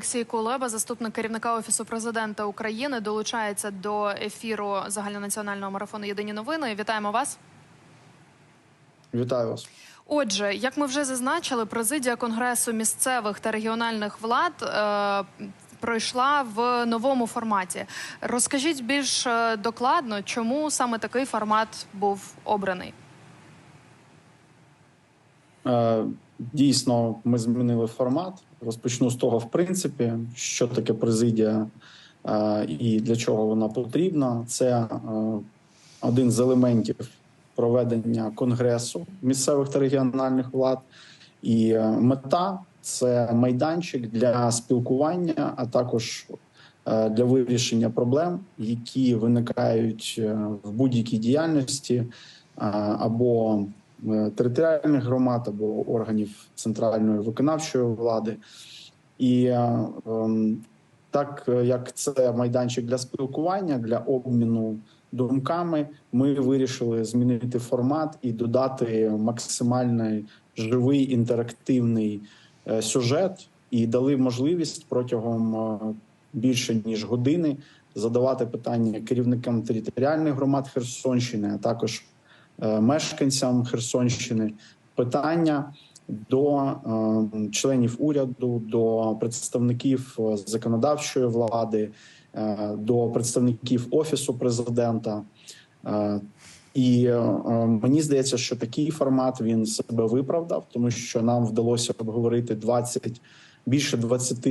Олексій Кулеба, заступник керівника офісу президента України, долучається до ефіру загальнонаціонального марафону Єдині новини. Вітаємо вас. Вітаю вас. Отже, як ми вже зазначили, президія конгресу місцевих та регіональних влад е, пройшла в новому форматі. Розкажіть більш е, докладно, чому саме такий формат був обраний. Дійсно, ми змінили формат. Розпочну з того, в принципі, що таке президія е, і для чого вона потрібна. Це е, один з елементів проведення конгресу місцевих та регіональних влад. І е, мета це майданчик для спілкування, а також для вирішення проблем, які виникають в будь-якій діяльності або територіальних громад, або органів центральної виконавчої влади. І е, ем, так е, як це майданчик для спілкування, для обміну думками, ми вирішили змінити формат і додати максимальний живий інтерактивний е, сюжет, і дали можливість протягом е, більше ніж години задавати питання керівникам територіальних громад Херсонщини, а також е, мешканцям Херсонщини. Питання до е, членів уряду, до представників е, законодавчої влади, е, до представників офісу президента. Е, і е, мені здається, що такий формат він себе виправдав, тому що нам вдалося обговорити 20, більше 20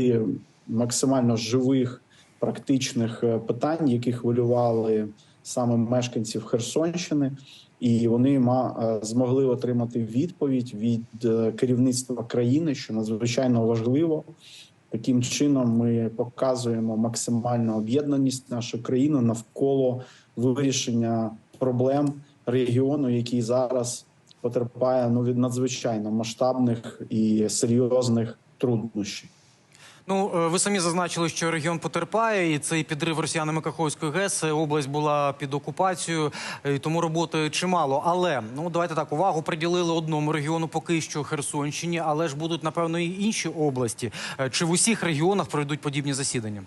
максимально живих практичних е, питань, які хвилювали саме мешканців Херсонщини, і вони ма- е, змогли отримати відповідь від е, керівництва країни, що надзвичайно важливо. Таким чином ми показуємо максимальну об'єднаність нашої країни навколо вирішення проблем регіону, який зараз потерпає ну від надзвичайно масштабних і серйозних труднощів. Ну, е, ви самі зазначили, що регіон потерпає, і цей підрив росіянами Каховської ГЕС е, область була під окупацією, е, і тому роботи чимало. Але ну давайте так увагу приділили одному регіону, поки що Херсонщині, але ж будуть напевно і інші області. Чи в усіх регіонах пройдуть подібні засідання?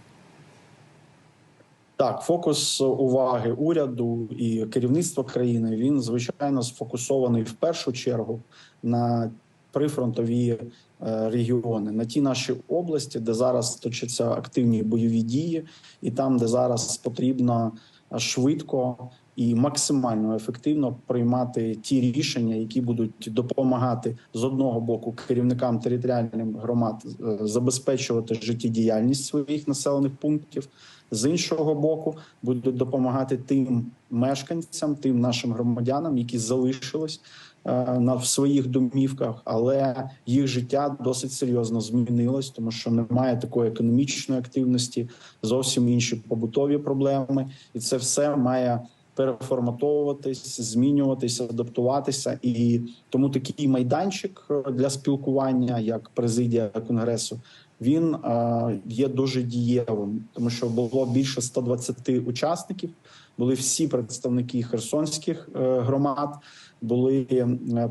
Так, фокус уваги уряду і керівництва країни він звичайно сфокусований в першу чергу на прифронтові е, регіони, на ті наші області, де зараз точаться активні бойові дії, і там, де зараз потрібно е, швидко і максимально ефективно приймати ті рішення, які будуть допомагати з одного боку керівникам територіальних громад е, забезпечувати життєдіяльність своїх населених пунктів. З іншого боку, будуть допомагати тим мешканцям, тим нашим громадянам, які залишились е, на в своїх домівках, але їх життя досить серйозно змінилось, тому що немає такої економічної активності, зовсім інші побутові проблеми, і це все має переформатовуватись, змінюватися, адаптуватися, і тому такий майданчик е, для спілкування, як президія конгресу, він е, є дуже дієвим, тому що було більше 120 учасників. Були всі представники херсонських е, громад, були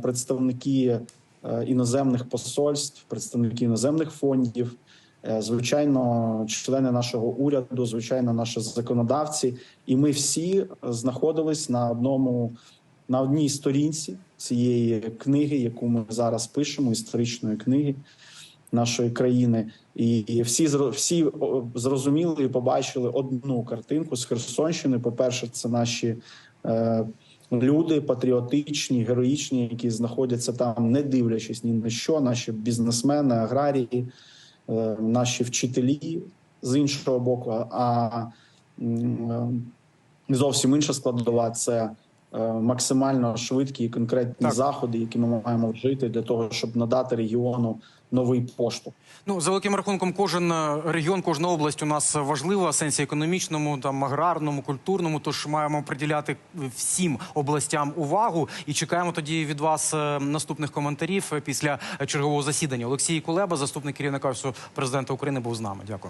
представники іноземних посольств, представники іноземних фондів. Е, Звичайно, члени нашого уряду, звичайно, наші законодавці, і ми всі знаходились на одному на одній сторінці цієї книги, яку ми зараз пишемо, історичної книги нашої країни, і всі всі зрозуміли і побачили одну картинку з Херсонщини. По перше, це наші е, люди патріотичні, героїчні, які знаходяться там, не дивлячись ні на що, наші бізнесмени, аграрії, наші вчителі з іншого боку. А е, зовсім інша складова це. Е, Максимально швидкі і конкретні Так. заходи, які ми маємо вжити для того, щоб надати регіону новий поштовх. Ну, за великим рахунком, кожен е, регіон, кожна область у нас важлива в сенсі економічному, там аграрному, культурному. Тож маємо приділяти всім областям увагу і чекаємо тоді від вас е, наступних коментарів після чергового засідання. Олексій Кулеба, заступник керівника Офісу президента України, був з нами. Дякую.